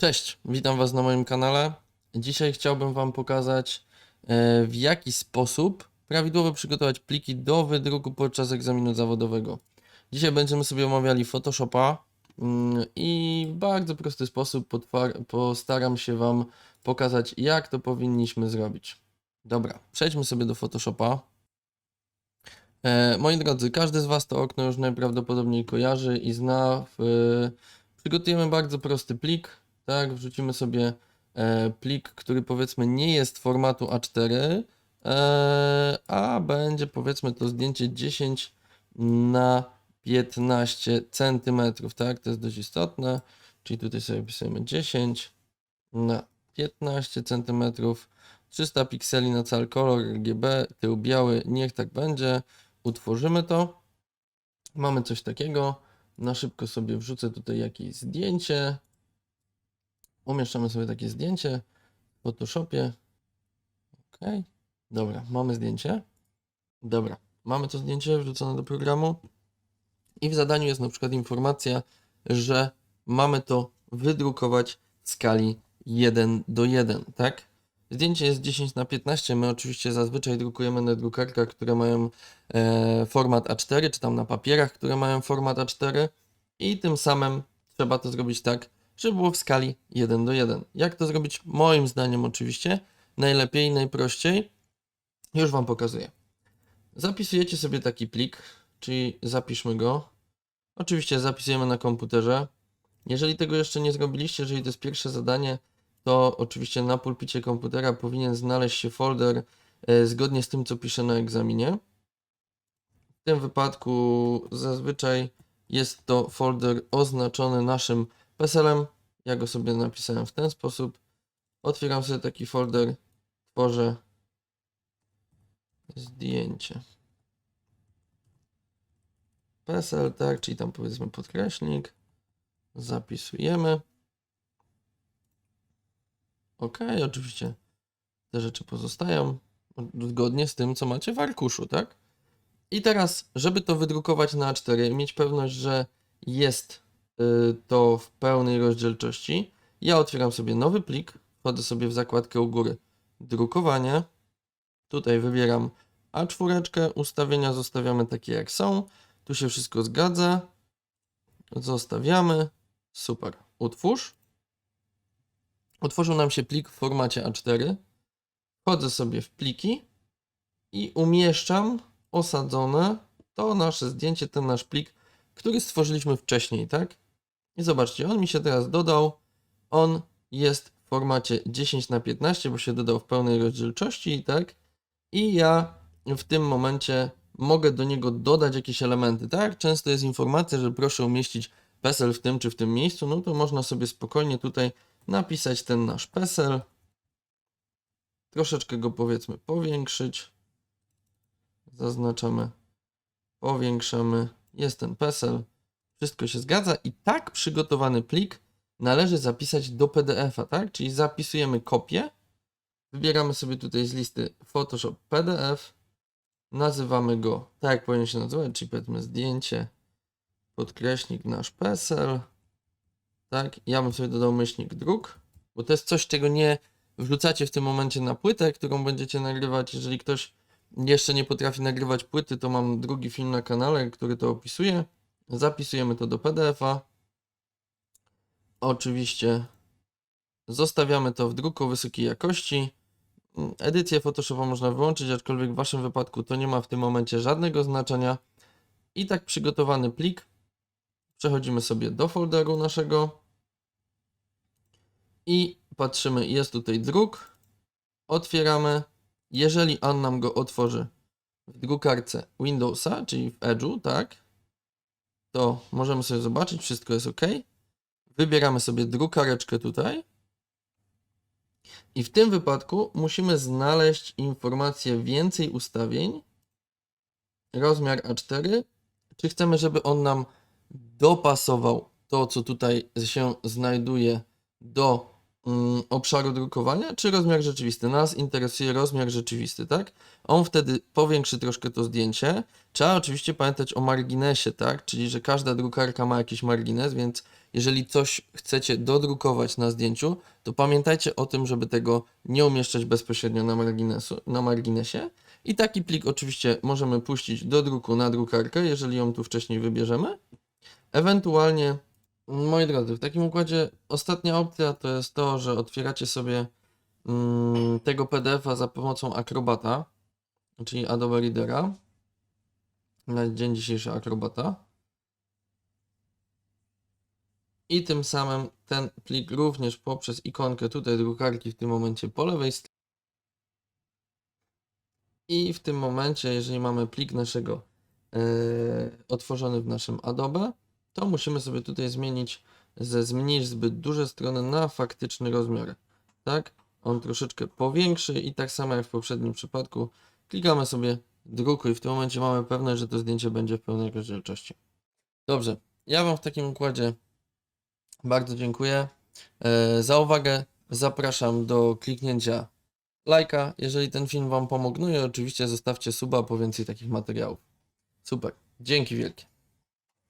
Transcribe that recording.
Cześć, witam Was na moim kanale. Dzisiaj chciałbym Wam pokazać, e, w jaki sposób prawidłowo przygotować pliki do wydruku podczas egzaminu zawodowego. Dzisiaj będziemy sobie omawiali Photoshopa mm, i w bardzo prosty sposób postaram się Wam pokazać, jak to powinniśmy zrobić. Dobra, przejdźmy sobie do Photoshopa. E, moi drodzy, każdy z Was to okno już najprawdopodobniej kojarzy i zna. Przygotujemy bardzo prosty plik, tak, wrzucimy sobie e, plik, który powiedzmy nie jest formatu A4, e, a będzie powiedzmy to zdjęcie 10 na 15 centymetrów, tak, to jest dość istotne, czyli tutaj sobie wpisujemy 10 na 15 centymetrów, 300 pikseli na cały kolor RGB, tył biały, niech tak będzie, utworzymy to, mamy coś takiego, na szybko sobie wrzucę tutaj jakieś zdjęcie, umieszczamy sobie takie zdjęcie w Photoshopie. Ok, dobra, mamy zdjęcie. Dobra, mamy to zdjęcie wrzucone do programu i w zadaniu jest na przykład informacja, że mamy to wydrukować w skali 1 do 1, tak? Zdjęcie jest 10 na 15. My oczywiście zazwyczaj drukujemy na drukarkach, które mają e, format A4, czy tam na papierach, które mają format A4 i tym samym trzeba to zrobić tak, żeby było w skali 1 do 1. Jak to zrobić? Moim zdaniem oczywiście najlepiej najprościej. Już Wam pokazuję. Zapisujecie sobie taki plik, czyli zapiszmy go. Oczywiście zapisujemy na komputerze. Jeżeli tego jeszcze nie zrobiliście, jeżeli to jest pierwsze zadanie, to oczywiście na pulpicie komputera powinien znaleźć się folder e, zgodnie z tym, co piszę na egzaminie. W tym wypadku zazwyczaj jest to folder oznaczony naszym PESEL-em. Ja go sobie napisałem w ten sposób. Otwieram sobie taki folder, tworzę zdjęcie. PESEL, tak, czyli tam powiedzmy podkreśnik. Zapisujemy. Ok, oczywiście te rzeczy pozostają zgodnie z tym, co macie w arkuszu, tak? I teraz, żeby to wydrukować na A4 i mieć pewność, że jest to w pełnej rozdzielczości, ja otwieram sobie nowy plik, wchodzę sobie w zakładkę u góry. Drukowanie, tutaj wybieram A4, ustawienia zostawiamy takie jak są, tu się wszystko zgadza, zostawiamy, super, utwórz. Otworzył nam się plik w formacie A4, wchodzę sobie w pliki i umieszczam osadzone to nasze zdjęcie, ten nasz plik, który stworzyliśmy wcześniej, tak? I zobaczcie, on mi się teraz dodał. On jest w formacie 10 na 15, bo się dodał w pełnej rozdzielczości, tak? I ja w tym momencie mogę do niego dodać jakieś elementy, tak? Często jest informacja, że proszę umieścić PESEL w tym czy w tym miejscu, no to można sobie spokojnie tutaj napisać ten nasz PESEL. Troszeczkę go powiedzmy powiększyć. Zaznaczamy, powiększamy. Jest ten PESEL. Wszystko się zgadza i tak przygotowany plik należy zapisać do PDF-a, tak? Czyli zapisujemy kopię. Wybieramy sobie tutaj z listy Photoshop PDF. Nazywamy go tak, jak powinien się nazywać, czyli powiedzmy zdjęcie, podkreśnik nasz PESEL. Tak, ja bym sobie dodał myślnik druk, bo to jest coś, czego nie wrzucacie w tym momencie na płytę, którą będziecie nagrywać. Jeżeli ktoś jeszcze nie potrafi nagrywać płyty, to mam drugi film na kanale, który to opisuje. Zapisujemy to do PDF-a. Oczywiście zostawiamy to w druku wysokiej jakości. Edycję Photoshopa można wyłączyć, aczkolwiek w Waszym wypadku to nie ma w tym momencie żadnego znaczenia. I tak przygotowany plik przechodzimy sobie do folderu naszego i patrzymy, jest tutaj druk. Otwieramy. Jeżeli on nam go otworzy w drukarce Windowsa, czyli w Edge'u, tak, to możemy sobie zobaczyć, wszystko jest ok. Wybieramy sobie drukareczkę tutaj. I w tym wypadku musimy znaleźć informację więcej ustawień, rozmiar A4, czy chcemy, żeby on nam dopasował to, co tutaj się znajduje do obszaru drukowania, czy rozmiar rzeczywisty. Nas interesuje rozmiar rzeczywisty, tak? On wtedy powiększy troszkę to zdjęcie. Trzeba oczywiście pamiętać o marginesie, tak? Czyli, że każda drukarka ma jakiś margines, więc jeżeli coś chcecie dodrukować na zdjęciu, to pamiętajcie o tym, żeby tego nie umieszczać bezpośrednio na, marginesu, na marginesie. I taki plik oczywiście możemy puścić do druku na drukarkę, jeżeli ją tu wcześniej wybierzemy. Ewentualnie, moi drodzy, w takim układzie ostatnia opcja to jest to, że otwieracie sobie mm, tego PDF-a za pomocą Acrobata, czyli Adobe Readera. Na dzień dzisiejszy Acrobata. I tym samym ten plik również poprzez ikonkę tutaj drukarki w tym momencie po lewej stronie. I w tym momencie, jeżeli mamy plik naszego e, otworzony w naszym Adobe, to musimy sobie tutaj zmienić ze zmniejsz zbyt duże strony na faktyczny rozmiar. Tak? On troszeczkę powiększy i tak samo jak w poprzednim przypadku klikamy sobie drukuj. W tym momencie mamy pewność, że to zdjęcie będzie w pełnej rozdzielczości. Dobrze, ja Wam w takim układzie bardzo dziękuję e, za uwagę. Zapraszam do kliknięcia lajka, jeżeli ten film Wam pomógł. No i oczywiście zostawcie suba po więcej takich materiałów. Super, dzięki wielkie.